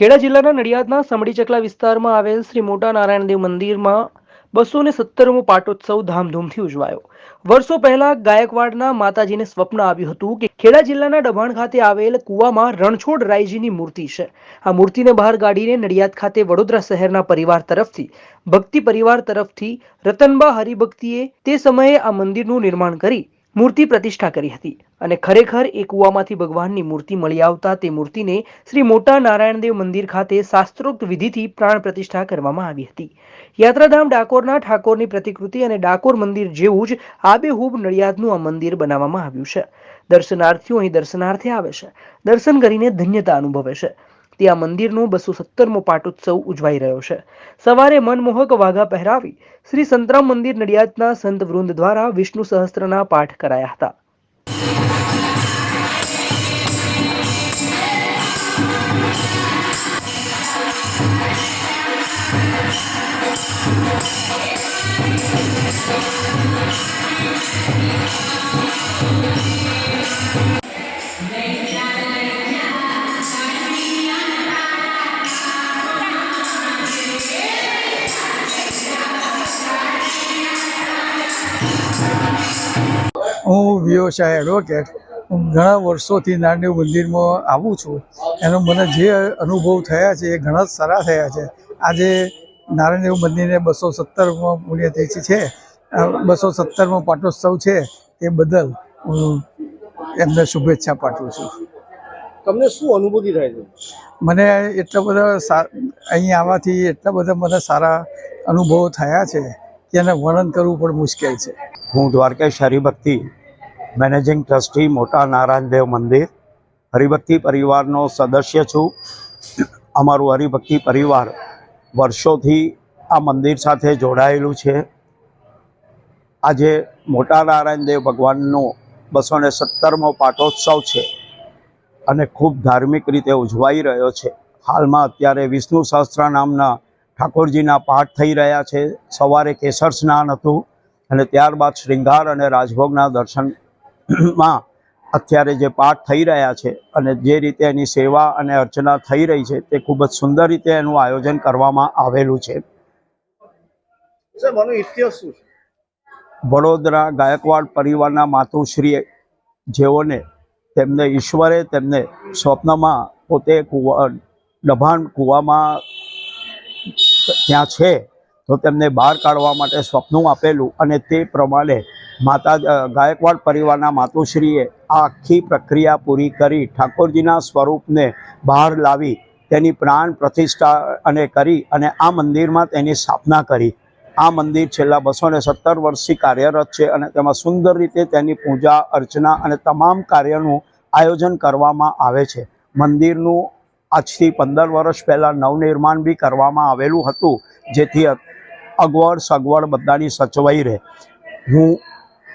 ખેડા જિલ્લાના નડિયાદના સમડી ચકલા વિસ્તારમાં આવેલ શ્રી મોટા નારાયણદેવ મંદિરમાં બસો ને સત્તરમો પાટોત્સવ ધામધૂમથી ઉજવાયો. વર્ષો પહેલા ગાયકવાડના માતાજીને સ્વપ્ન આવ્યું હતું કે ખેડા જિલ્લાના ડભાણ ખાતે આવેલ કુવામાં રણછોડ રાયજીની મૂર્તિ છે. આ મૂર્તિને બહાર કાઢીને નડિયાદ ખાતે વડોદરા શહેરના પરિવાર તરફથી, ભક્તિ પરિવાર તરફથી રતનબા હરિભક્તિએ તે સમયે આ મંદિરનું નિર્માણ કરી મૂર્તિ પ્રતિષ્ઠા કરી હતી અને ખરેખર એ કૂવામાંથી ભગવાનની મૂર્તિ મળી આવતા તે મૂર્તિને શ્રી મોટા નારાયણદેવ મંદિર ખાતે શાસ્ત્રોક્ત વિધિથી પ્રાણ પ્રતિષ્ઠા કરવામાં આવી હતી. યાત્રાધામ ડાકોરના ઠાકોરની પ્રતિકૃતિ અને ડાકોર મંદિર જેવું જ આબેહૂબ નડિયાદનું આ મંદિર બનાવવામાં આવ્યું છે. દર્શનાર્થીઓ અહીં દર્શનાર્થે આવે છે. દર્શન કરીને ધન્યતા અનુભવે છે. તે આ મંદિરનું બસો સત્તરમો પાટોત્સવ ઉજવાઈ રહ્યો છે. સવારે મનમોહક વાઘા પહેરાવી શ્રી સંતરામ મંદિર નડિયાદના સંત વૃંદ દ્વારા વિષ્ણુ સહસ્ત્રના પાઠ કરાયા હતા. હું વ્યવસાય એડવોકેટ હું ઘણા વર્ષોથી નારાયણ મંદિરમાં આવું છું. એનો મને જે અનુભવ થયા છે એ ઘણા જ સારા થયા છે. આજે નારાયણદેવ મંદિરને બસો સત્તરમાં પુણ્યતિથિ છે. બસો સત્તરમાં પાટોત્સવ છે એ બદલ હું એમને શુભેચ્છા પાઠવું છું. તમને શું અનુભૂતિ થાય છે? મને એટલા બધા સા અહીં આવવાથી એટલા બધા મને સારા અનુભવો થયા છે કે એને વર્ણન કરવું પણ મુશ્કેલ છે. હું દ્વારકેશ હરિભક્તિ મેનેજિંગ ટ્રસ્ટી મોટા નારાયણદેવ મંદિર. હરિભક્તિ પરિવારનો સદસ્ય છું. અમારું હરિભક્તિ પરિવાર વર્ષોથી આ મંદિર સાથે જોડાયેલું છે. આજે મોટા નારાયણદેવ ભગવાનનો બસો ને સત્તરમો પાટોત્સવ છે અને ખૂબ ધાર્મિક રીતે ઉજવાઈ રહ્યો છે. હાલમાં અત્યારે વિષ્ણુ સહસ્ત્ર નામના ઠાકોરજીના પાઠ થઈ રહ્યા છે. સવારે કેસર સ્નાન હતું અને ત્યારબાદ શ્રૃંગાર અને રાજભોગના દર્શનમાં અત્યારે જે પાઠ થઈ રહ્યા છે અને જે રીતે એની સેવા અને અર્ચના થઈ રહી છે તે ખૂબ જ સુંદર રીતે એનું આયોજન કરવામાં આવેલું છે? વડોદરા ગાયકવાડ પરિવારના માતુશ્રીએ જેઓને તેમને ઈશ્વરે તેમને સ્વપ્નમાં પોતે કુવા ડભાણ કૂવામાં ત્યાં છે તો તેમને બહાર કાઢવા માટે સ્વપ્નું આપેલું અને તે પ્રમાણે માતા ગાયકવાડ પરિવારના માતુશ્રીએ આ આખી પ્રક્રિયા પૂરી કરી, ઠાકોરજીના સ્વરૂપને બહાર લાવી, તેની પ્રાણ પ્રતિષ્ઠા અને કરી અને આ મંદિરમાં તેની સ્થાપના કરી. આ મંદિર છેલ્લા બસો ને સત્તર વર્ષથી કાર્યરત છે અને તેમાં સુંદર રીતે તેની પૂજા, અર્ચના અને તમામ કાર્યનું આયોજન કરવામાં આવે છે. મંદિરનું આજથી પંદર વર્ષ પહેલાં નવનિર્માણ બી કરવામાં આવેલું હતું, જેથી અગવડ સગવડ બધાની સચવાઈ રહે. હું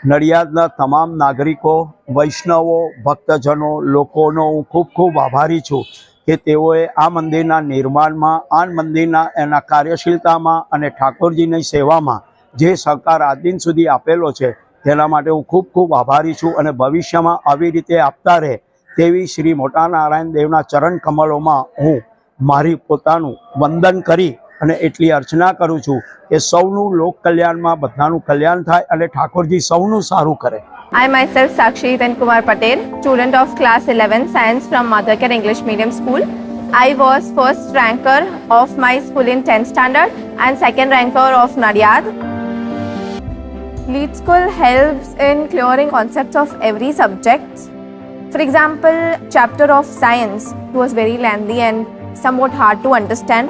નડિયાદના તમામ નાગરિકો, વૈષ્ણવો, ભક્તજનો, લોકોનો હું ખૂબ ખૂબ આભારી છું કે તેઓએ આ મંદિરના નિર્માણમાં, આ મંદિરના એના કાર્યશીલતામાં અને ઠાકોરજીની સેવામાં જે સહકાર આ દિન સુધી આપેલો છે, તેના માટે હું ખૂબ ખૂબ આભારી છું અને ભવિષ્યમાં આવી રીતે આપતા રહે તેવી શ્રી મોટા નારાયણ દેવના ચરણ કમળોમાં હું મારી પોતાનું વંદન કરી અને એટલી અર્ચના કરું છું કે સૌનું લોક કલ્યાણમાં બધાનું કલ્યાણ થાય અને ઠાકોરજી સૌનું સારું કરે I myself Sakshi Hitan Kumar Patel, student of class 11 science from Mother Care English Medium School. I was first ranker of my school in 10th standard and second ranker of Nadiad. Lead School helps in clearing concepts of every subject. For example, chapter of science was very lengthy and somewhat hard to understand.